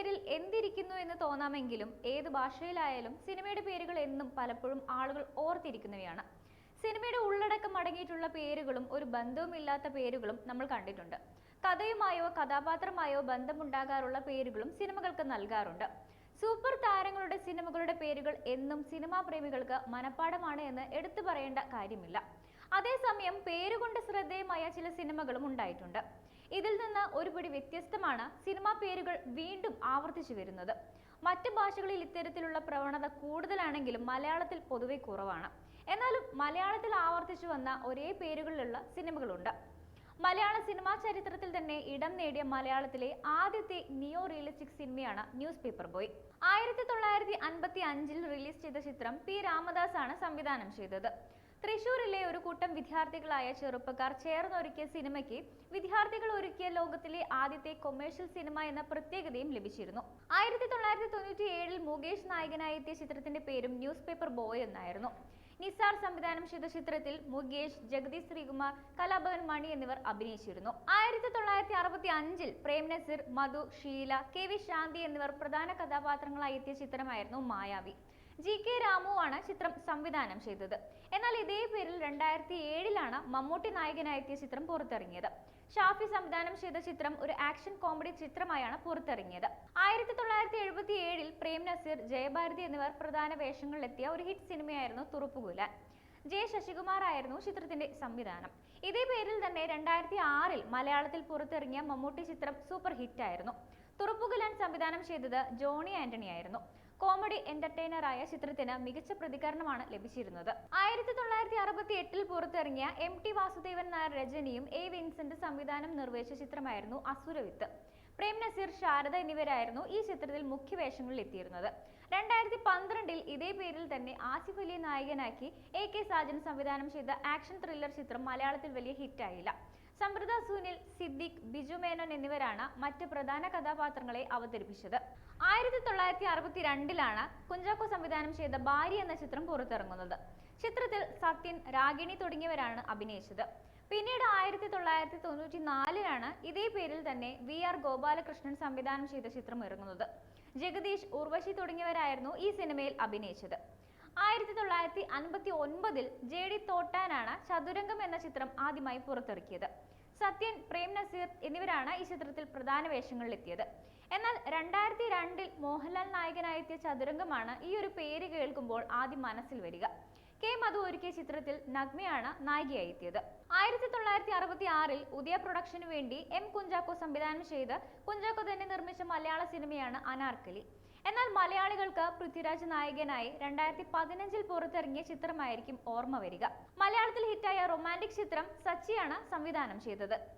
പേരിൽ എന്തിരിക്കുന്നു എന്ന് തോന്നാമെങ്കിലും ഏത് ഭാഷയിലായാലും സിനിമയുടെ പേരുകൾ എന്നും പലപ്പോഴും ആളുകൾ ഓർത്തിരിക്കുന്നവയാണ്. സിനിമയുടെ ഉള്ളടക്കം അടങ്ങിയിട്ടുള്ള പേരുകളും ഒരു ബന്ധവുമില്ലാത്ത പേരുകളും നമ്മൾ കണ്ടിട്ടുണ്ട്. കഥയുമായോ കഥാപാത്രമായോ ബന്ധമുണ്ടാകാറുള്ള പേരുകളും സിനിമകൾക്ക് നൽകാറുണ്ട്. സൂപ്പർ താരങ്ങളുടെ സിനിമകളുടെ പേരുകൾ എന്നും സിനിമാ പ്രേമികൾക്ക് മനഃപ്പാടമാണ് എന്ന് എടുത്തു പറയേണ്ട കാര്യമില്ല. പേരുകൊണ്ട് ശ്രദ്ധേയമായ ചില സിനിമകളും ഉണ്ടായിട്ടുണ്ട്. ഇതിൽ നിന്ന് ഒരുപടി വ്യത്യസ്തമാണ് സിനിമാ പേരുകൾ വീണ്ടും ആവർത്തിച്ചു വരുന്നത്. മറ്റ് ഭാഷകളിൽ ഇത്തരത്തിലുള്ള പ്രവണത കൂടുതലാണെങ്കിലും മലയാളത്തിൽ പൊതുവെ കുറവാണ്. എന്നാലും മലയാളത്തിൽ ആവർത്തിച്ചു വന്ന ഒരേ പേരുകളിലുള്ള സിനിമകളുണ്ട്. മലയാള സിനിമാ ചരിത്രത്തിൽ തന്നെ ഇടം നേടിയ മലയാളത്തിലെ ആദ്യത്തെ നിയോ റിയലിസ്റ്റിക് സിനിമയാണ് ന്യൂസ് പേപ്പർ ബോയ് ആയിരത്തി തൊള്ളായിരത്തി അൻപത്തി അഞ്ചിൽ റിലീസ് ചെയ്ത ചിത്രം പി. രാമദാസ് ആണ് സംവിധാനം ചെയ്തത്. തൃശൂരിലെ ഒരു കൂട്ടം വിദ്യാർത്ഥികളായ ചെറുപ്പക്കാർ ചേർന്നൊരുക്കിയ സിനിമയ്ക്ക് വിദ്യാർത്ഥികൾ ഒരുക്കിയ ലോകത്തിലെ ആദ്യത്തെ കൊമേഴ്ഷ്യൽ സിനിമ എന്ന പ്രത്യേകതയും ലഭിച്ചിരുന്നു. ആയിരത്തി തൊള്ളായിരത്തി തൊണ്ണൂറ്റി ഏഴിൽ മുകേഷ് നായകനായി എത്തിയ ചിത്രത്തിന്റെ പേരും ന്യൂസ് പേപ്പർ ബോയ് എന്നായിരുന്നു. നിസാർ സംവിധാനം ചെയ്ത ചിത്രത്തിൽ മുകേഷ് ജഗദീഷ് ശ്രീകുമാർ കലാഭവൻ മണി എന്നിവർ അഭിനയിച്ചിരുന്നു. ആയിരത്തി തൊള്ളായിരത്തി അറുപത്തി അഞ്ചിൽ പ്രേം നസീർ മധു ഷീല കെ വി ശാന്തി എന്നിവർ പ്രധാന കഥാപാത്രങ്ങളായി എത്തിയ ചിത്രമായിരുന്നു മായാവി. ജി കെ രാമുവാണ് ചിത്രം സംവിധാനം ചെയ്തത്. എന്നാൽ ഇതേ പേരിൽ രണ്ടായിരത്തി ഏഴിലാണ് മമ്മൂട്ടി നായകനായെത്തിയ ചിത്രം പുറത്തിറങ്ങിയത്. ഷാഫി സംവിധാനം ചെയ്ത ചിത്രം ഒരു ആക്ഷൻ കോമഡി ചിത്രമായാണ് പുറത്തിറങ്ങിയത്. ആയിരത്തി തൊള്ളായിരത്തി എഴുപത്തി ഏഴിൽ പ്രേം നസീർ ജയഭാരതി എന്നിവർ പ്രധാന വേഷങ്ങളിലെത്തിയ ഒരു ഹിറ്റ് സിനിമയായിരുന്നു തുറുപ്പുകുലാൻ. ജെ ശശികുമാർ ആയിരുന്നു ചിത്രത്തിന്റെ സംവിധാനം. ഇതേ പേരിൽ തന്നെ രണ്ടായിരത്തി ആറിൽ മലയാളത്തിൽ പുറത്തിറങ്ങിയ മമ്മൂട്ടി ചിത്രം സൂപ്പർ ഹിറ്റ് ആയിരുന്നു തുറുപ്പുകുലാൻ സംവിധാനം ചെയ്തത് ജോണി ആന്റണി ആയിരുന്നു കോമഡി എന്റർടൈനറായ ചിത്രത്തിന് മികച്ച പ്രതികരണമാണ് ലഭിച്ചിരുന്നത്. ആയിരത്തി തൊള്ളായിരത്തി അറുപത്തി എട്ടിൽ പുറത്തിറങ്ങിയ എം ടി വാസുദേവൻ നായർ രചനയും എ വിൻസെന്റ് സംവിധാനം നിർവഹിച്ച ചിത്രമായിരുന്നു അസുരവിത്ത് പ്രേം നസീർ ശാരദ എന്നിവരായിരുന്നു ഈ ചിത്രത്തിൽ മുഖ്യ വേഷങ്ങളിൽ എത്തിയിരുന്നത്. രണ്ടായിരത്തി പന്ത്രണ്ടിൽ ഇതേ പേരിൽ തന്നെ ആസിഫ് അലിയെ നായകനാക്കി എ കെ സാജൻ സംവിധാനം ചെയ്ത ആക്ഷൻ ത്രില്ലർ ചിത്രം മലയാളത്തിൽ വലിയ ഹിറ്റായില്ല. സമൃദ്ധ സുനിൽ സിദ്ദിഖ് ബിജു മേനോൻ എന്നിവരാണ് മറ്റ് പ്രധാന കഥാപാത്രങ്ങളെ അവതരിപ്പിച്ചത്. ആയിരത്തി തൊള്ളായിരത്തി അറുപത്തി രണ്ടിലാണ് കുഞ്ചാക്കോ സംവിധാനം ചെയ്ത ഭാര്യ എന്ന ചിത്രം പുറത്തിറങ്ങുന്നത്. ചിത്രത്തിൽ സത്യൻ രാഗിണി തുടങ്ങിയവരാണ് അഭിനയിച്ചത്. പിന്നീട് ആയിരത്തി തൊള്ളായിരത്തി തൊണ്ണൂറ്റി നാലിലാണ് ഇതേ പേരിൽ തന്നെ വി ആർ ഗോപാലകൃഷ്ണൻ സംവിധാനം ചെയ്ത ചിത്രം ഇറങ്ങുന്നത്. ജഗദീഷ് ഉർവശി തുടങ്ങിയവരായിരുന്നു ഈ സിനിമയിൽ അഭിനയിച്ചത്. ആയിരത്തി തൊള്ളായിരത്തി അൻപത്തി ഒൻപതിൽ ജെ ഡി തോട്ടാനാണ് ചതുരംഗം എന്ന ചിത്രം ആദ്യമായി പുറത്തിറക്കിയത്. സത്യൻ പ്രേം നസീർ എന്നിവരാണ് ഈ ചിത്രത്തിൽ പ്രധാന വേഷങ്ങളിലെത്തിയത്. എന്നാൽ രണ്ടായിരത്തി രണ്ടിൽ മോഹൻലാൽ നായകനായെത്തിയ ചതുരംഗമാണ് ഈ ഒരു പേര് കേൾക്കുമ്പോൾ ആദ്യം മനസ്സിൽ വരിക. കെ മധു ഒരുക്കിയ ചിത്രത്തിൽ നഗ്മയാണ് നായികയായി എത്തിയത് ആയിരത്തി തൊള്ളായിരത്തി അറുപത്തി ആറിൽ ഉദയ പ്രൊഡക്ഷനു വേണ്ടി എം കുഞ്ചാക്കോ സംവിധാനം ചെയ്ത് കുഞ്ചാക്കോ തന്നെ നിർമ്മിച്ച മലയാള സിനിമയാണ് അനാർക്കലി. എന്നാൽ മലയാളികൾക്ക് പൃഥ്വിരാജ് നായകനായി രണ്ടായിരത്തി പതിനഞ്ചിൽ പുറത്തിറങ്ങിയ ചിത്രമായിരിക്കും ഓർമ്മ വരിക. മലയാളത്തിൽ ഹിറ്റായ റൊമാന്റിക് ചിത്രം സച്ചിയാണ് സംവിധാനം ചെയ്തത്.